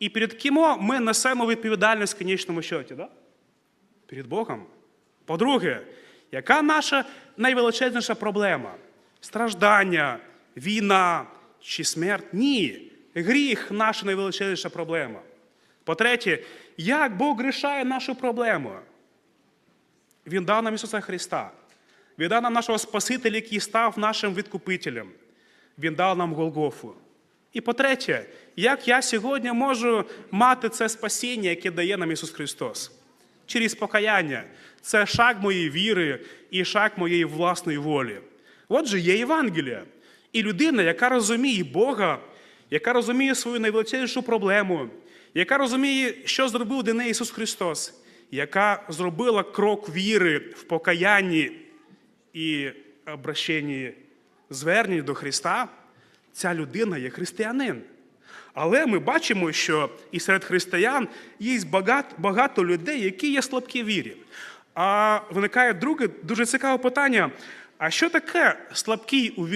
І перед ким ми несемо відповідальність в конечному счеті? Да? Перед Богом. По-друге, яка наша найвеличезніша проблема? Страждання, війна чи смерть? Ні. Гріх наша найвеличезніша проблема. По-третє, як Бог рішає нашу проблему? Він дав нам Ісуса Христа. Він дав нам нашого Спасителя, який став нашим відкупителем. Він дав нам Голгофу. І по-третє, як я сьогодні можу мати це спасіння, яке дає нам Ісус Христос? Через покаяння. Це шаг моєї віри і шаг моєї власної волі. Отже, є Євангелія. І людина, яка розуміє Бога, яка розуміє свою найвеличезнішу проблему, яка розуміє, що зробив для неї Ісус Христос, яка зробила крок віри в покаянні і обращенні зверненні до Христа, ця людина є християнин. Але ми бачимо, що і серед християн є багато, людей, які є слабкі вірі. А виникає друге дуже цікаве питання: а що таке слабкий у вірі?